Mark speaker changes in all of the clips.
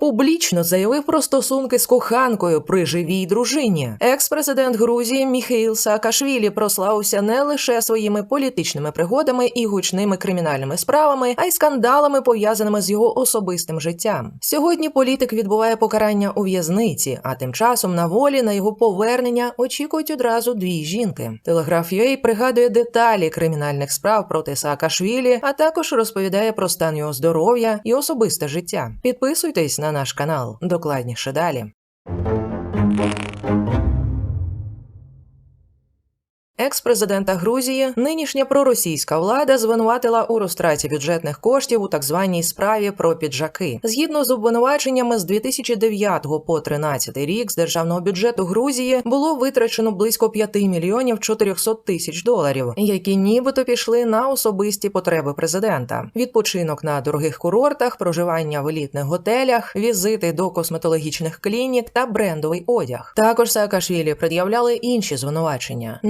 Speaker 1: Публічно заявив про стосунки з коханкою при живій дружині. Екс-президент Грузії Міхеїл Саакашвілі прославився не лише своїми політичними пригодами і гучними кримінальними справами, а й скандалами, пов'язаними з його особистим життям. Сьогодні політик відбуває покарання у в'язниці, а тим часом на волі на його повернення очікують одразу дві жінки. Телеграф UA пригадує деталі кримінальних справ проти Саакашвілі, а також розповідає про стан його здоров'я і особисте життя. Підписуйтесь на наш канал. Докладніше далі. Екс-президента Грузії нинішня проросійська влада звинуватила у розтраті бюджетних коштів у так званій справі про піджаки. Згідно з обвинуваченнями, з 2009 по 13 рік з державного бюджету Грузії було витрачено близько 5 мільйонів 400 тисяч доларів, які нібито пішли на особисті потреби президента: відпочинок на дорогих курортах, проживання в елітних готелях, візити до косметологічних клінік та брендовий одяг. Також Саакашвілі пред'являли інші звинувачення: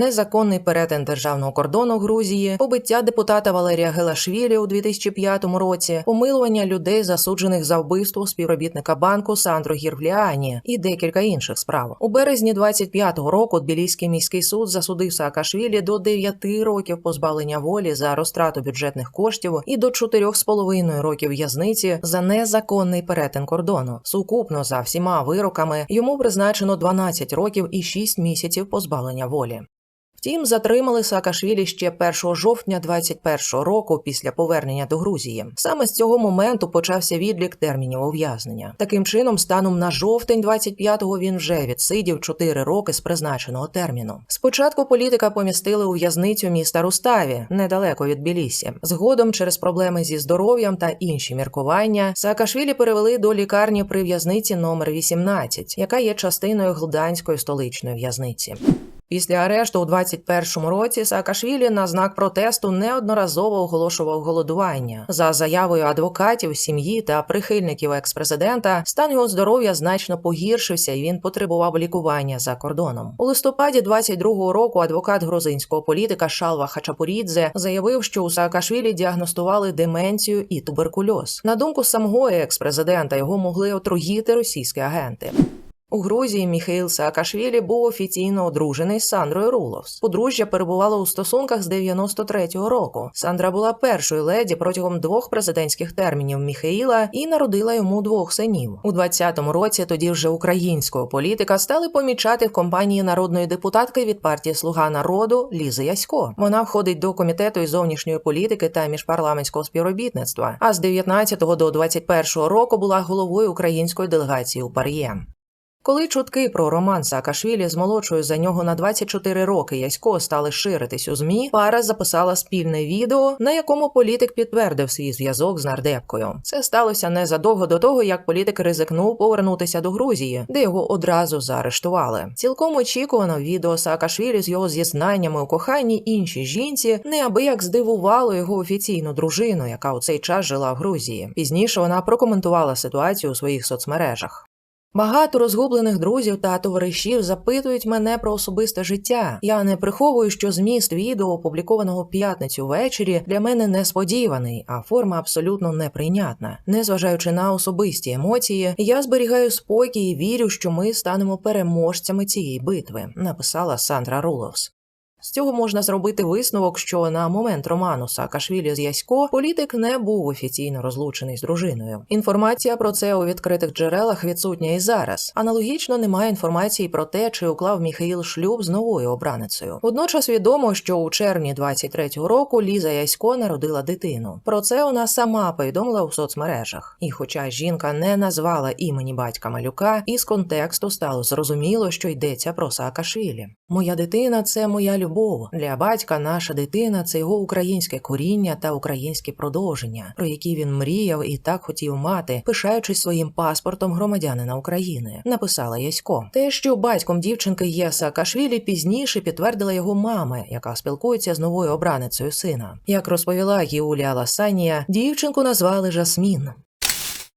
Speaker 1: незаконний перетин державного кордону Грузії, побиття депутата Валерія Гелашвілі у 2005 році, помилування людей, засуджених за вбивство співробітника банку Сандро Гірвліані і декілька інших справ. У березні 25-го року Тбіліський міський суд засудив Саакашвілі до 9 років позбавлення волі за розтрату бюджетних коштів і до 4,5 років в'язниці за незаконний перетин кордону. Сукупно за всіма вироками йому призначено 12 років і 6 місяців позбавлення волі. Втім, затримали Саакашвілі ще 1 жовтня 21-го року після повернення до Грузії. Саме з цього моменту почався відлік термінів ув'язнення. Таким чином, станом на жовтень 25-го він вже відсидів 4 роки з призначеного терміну. Спочатку політика помістили у в'язницю міста Руставі, недалеко від Білісі. Згодом, через проблеми зі здоров'ям та інші міркування, Саакашвілі перевели до лікарні при в'язниці номер 18, яка є частиною Гладанської столичної в'язниці. Після арешту у 21-му році Саакашвілі на знак протесту неодноразово оголошував голодування. За заявою адвокатів, сім'ї та прихильників експрезидента, стан його здоров'я значно погіршився, і він потребував лікування за кордоном. У листопаді 22-го року адвокат грузинського політика Шалва Хачапурідзе заявив, що у Саакашвілі діагностували деменцію і туберкульоз. На думку самого експрезидента, його могли отруїти російські агенти. У Грузії Міхаїл Саакашвілі був офіційно одружений з Сандрою Руловс. Подружжя перебувало у стосунках з 93-го року. Сандра була першою леді протягом двох президентських термінів Міхаїла і народила йому двох синів. У 20-му році тоді вже українського політика стали помічати в компанії народної депутатки від партії Слуга народу Лізи Ясько. Вона входить до комітету із зовнішньої політики та міжпарламентського співробітництва. А з 19 до 21 року була головою української делегації у Пар'є. Коли чутки про роман Саакашвілі з молодшою за нього на 24 роки Ясько стали ширитись у змі, пара записала спільне відео, на якому політик підтвердив свій зв'язок з нардепкою. Це сталося незадовго до того, як політик ризикнув повернутися до Грузії, де його одразу заарештували. Цілком очікувано відео Саакашвілі з його зізнаннями у коханні іншій жінці неабияк здивувало його офіційну дружину, яка у цей час жила в Грузії. Пізніше вона прокоментувала ситуацію у своїх соцмережах. Багато розгублених друзів та товаришів запитують мене про особисте життя. Я не приховую, що зміст відео, опублікованого п'ятницю ввечері, для мене несподіваний, а форма абсолютно неприйнятна. Незважаючи на особисті емоції, я зберігаю спокій і вірю, що ми станемо переможцями цієї битви, написала Сандра Руловс. З цього можна зробити висновок, що на момент роману Саакашвілі з Ясько політик не був офіційно розлучений з дружиною. Інформація про це у відкритих джерелах відсутня і зараз. Аналогічно немає інформації про те, чи уклав Міхаїл шлюб з новою обраницею. Водночас відомо, що у червні 23-го року Ліза Ясько народила дитину. Про це вона сама повідомила у соцмережах. І, хоча жінка не назвала імені батька малюка, із контексту стало зрозуміло, що йдеться про Саакашвілі. Моя дитина це моя любов. Для батька наша дитина це його українське коріння та українське продовження, про які він мріяв і так хотів мати, пишаючись своїм паспортом громадянина України, написала Ясько. Те, що батьком дівчинки є Саакашвілі, пізніше підтвердила його мама, яка спілкується з новою обраницею сина. Як розповіла Юлія Ласанія, дівчинку назвали Жасмін.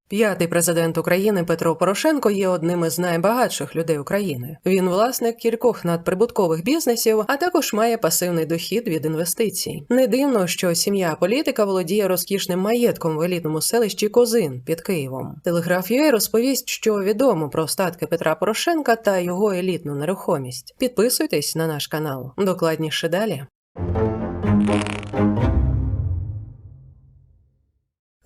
Speaker 1: П'ятий президент України Петро Порошенко є одним із найбагатших людей України. Він власник кількох надприбуткових бізнесів, а також має пасивний дохід від інвестицій. Не дивно, що сім'я політика володіє розкішним маєтком в елітному селищі Козин під Києвом. Телеграф UA розповість, що відомо про статки Петра Порошенка та його елітну нерухомість. Підписуйтесь на наш канал. Докладніше далі.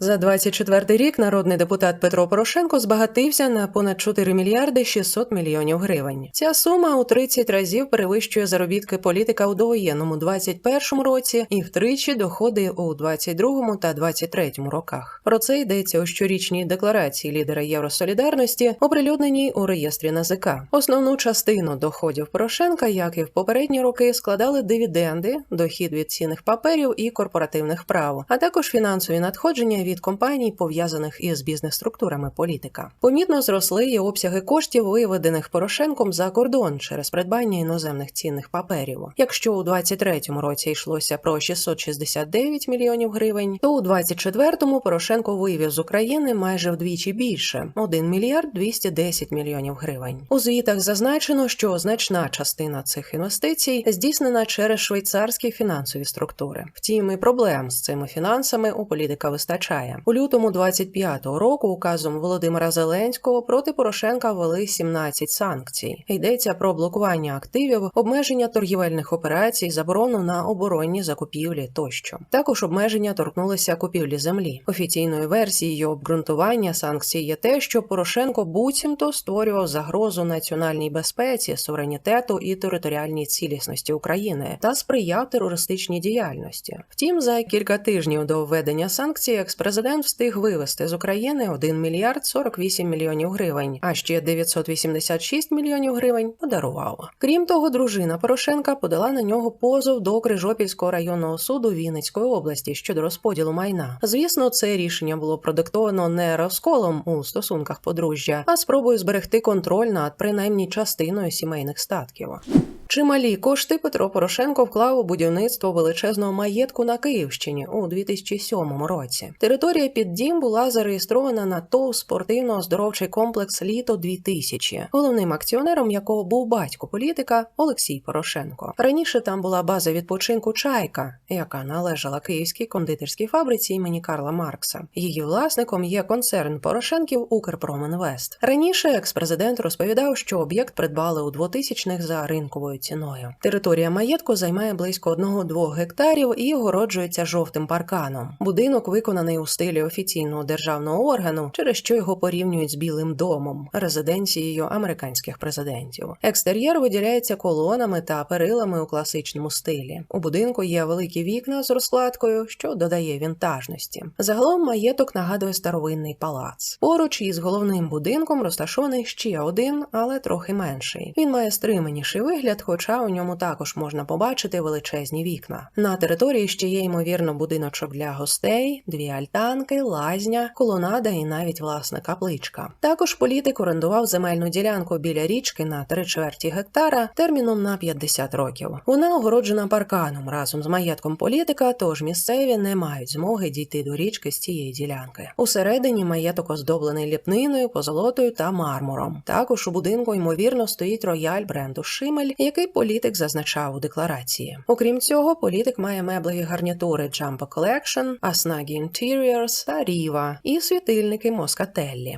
Speaker 1: За 24 рік народний депутат Петро Порошенко збагатився на понад 4 мільярди 600 мільйонів гривень. Ця сума у 30 разів перевищує заробітки політика у довоєнному 21 році і втричі доходи у 22 та 23 роках. Про це йдеться у щорічній декларації лідера Євросолідарності, оприлюдненій у реєстрі НАЗК. Основну частину доходів Порошенка, як і в попередні роки, складали дивіденди, дохід від цінних паперів і корпоративних прав, а також фінансові надходження від компаній, пов'язаних із бізнес-структурами політика. Помітно зросли і обсяги коштів, виведених Порошенком за кордон через придбання іноземних цінних паперів. Якщо у 23-му році йшлося про 669 мільйонів гривень, то у 24-му Порошенко вивів з України майже вдвічі більше 1 мільярд 210 мільйонів гривень. У звітах зазначено, що значна частина цих інвестицій здійснена через швейцарські фінансові структури. Втім, і проблем з цими фінансами у політика вистачає. У лютому 25-го року указом Володимира Зеленського проти Порошенка ввели 17 санкцій. Йдеться про блокування активів, обмеження торгівельних операцій, заборону на оборонні закупівлі тощо. Також обмеження торкнулися купівлі землі. Офіційною версією обґрунтування санкцій є те, що Порошенко буцімто створював загрозу національній безпеці, суверенітету і територіальній цілісності України та сприяв терористичній діяльності. Втім, за кілька тижнів до введення санкцій експрезидент встиг вивезти з України 1 мільярд 48 мільйонів гривень, а ще 986 мільйонів гривень подарував. Крім того, дружина Порошенка подала на нього позов до Крижопільського районного суду Вінницької області щодо розподілу майна. Звісно, це рішення було продиктовано не розколом у стосунках подружжя, а спробою зберегти контроль над принаймні частиною сімейних статків. Чималі кошти Петро Порошенко вклав у будівництво величезного маєтку на Київщині у 2007 році. Територія під дім була зареєстрована на ТОВ спортивно-оздоровчий комплекс Літо 2000 головним акціонером якого був батько політика Олексій Порошенко. Раніше там була база відпочинку Чайка, яка належала київській кондитерській фабриці імені Карла Маркса. Її власником є концерн Порошенків Укрпромінвест. Раніше експрезидент розповідав, що об'єкт придбали у 2000-х за ринковою ціною. Територія маєтку займає близько 1-2 гектарів і огороджується жовтим парканом. Будинок виконаний у стилі офіційного державного органу, через що його порівнюють з Білим домом, резиденцією американських президентів. Екстер'єр виділяється колонами та перилами у класичному стилі. У будинку є великі вікна з розкладкою, що додає вінтажності. Загалом маєток нагадує старовинний палац. Поруч із головним будинком розташований ще один, але трохи менший. Він має стриманіший вигляд, хоча у ньому також можна побачити величезні вікна. На території ще є ймовірно будиночок для гостей, дві альтанки, лазня, колонада і навіть власна капличка. Також політик орендував земельну ділянку біля річки на три чверті гектара терміном на 50 років. Вона огороджена парканом разом з маєтком політика, тож місцеві не мають змоги дійти до річки з цієї ділянки. Усередині маєток оздоблений ліпниною, позолотою та мармуром. Також у будинку ймовірно стоїть рояль бренду Шимель, який політик зазначав у декларації. Окрім цього, політик має меблеві гарнітури Jumbo Collection, Asnagi Interiors та Ріва, і світильники Москателлі.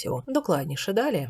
Speaker 1: Докладніше далі.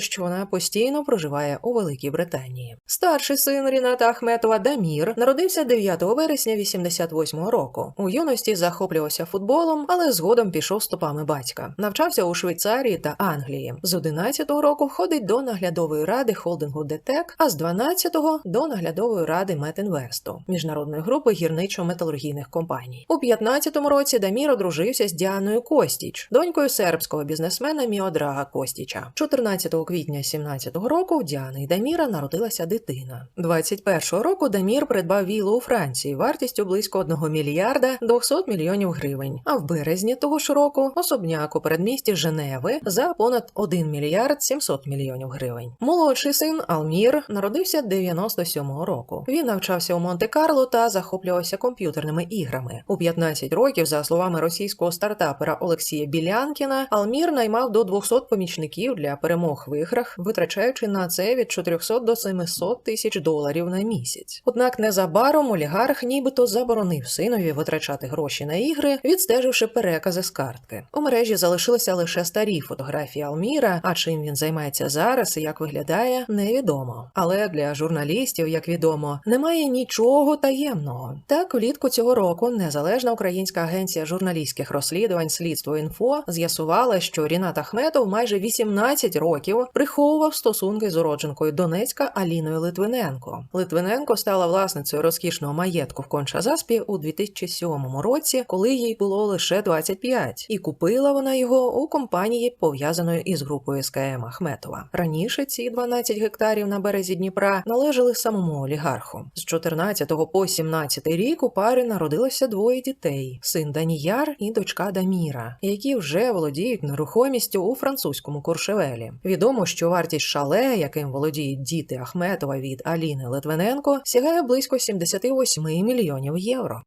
Speaker 1: що вона постійно проживає у Великій Британії. Старший син Ріната Ахметова Дамір народився 9 вересня 88-го року. У юності захоплювався футболом, але згодом пішов стопами батька. Навчався у Швейцарії та Англії. З 11-го року входить до наглядової ради холдингу ДТЕК, а з 12-го – до наглядової ради Метінвесту міжнародної групи гірничо-металургійних компаній. У 15-му році Дамір одружився з Діаною Костіч, донькою сербського бізнесмена Міодрага Костіча. 14 квітня 17-го року в Діани і Даміра народилася дитина. 21-го року Дамір придбав віллу у Франції вартістю близько 1 мільярда 200 мільйонів гривень. А в березні того ж року особняк у передмісті Женеви за понад 1 мільярд 700 мільйонів гривень. Молодший син Алмір народився 97-го року. Він навчався у Монте-Карло та захоплювався комп'ютерними іграми. У 15 років, за словами російського стартапера Олексія Білянкіна, Алмір наймав до 200 помічників для перемог іграх, витрачаючи на це від 400 до 700 тисяч доларів на місяць. Однак незабаром олігарх нібито заборонив синові витрачати гроші на ігри, відстеживши перекази з картки. У мережі залишилися лише старі фотографії Алміра. А чим він займається зараз і як виглядає, невідомо. Але для журналістів, як відомо, немає нічого таємного. Так, влітку цього року незалежна українська агенція журналістських розслідувань Слідство інфо з'ясувала, що Рінат Ахметов майже 18 років приховував стосунки з уродженкою Донецька Аліною Литвиненко. Литвиненко стала власницею розкішного маєтку в Конча-Заспі у 2007 році, коли їй було лише 25, і купила вона його у компанії, пов'язаної із групою СКМ Ахметова. Раніше ці 12 гектарів на березі Дніпра належали самому олігарху. З 14 по 17 рік у пари народилося двоє дітей: син Даніяр і дочка Даміра, які вже володіють нерухомістю у французькому Куршевелі. Відомо, що вартість шале, яким володіють діти Ахметова від Аліни Литвиненко, сягає близько 78 мільйонів євро.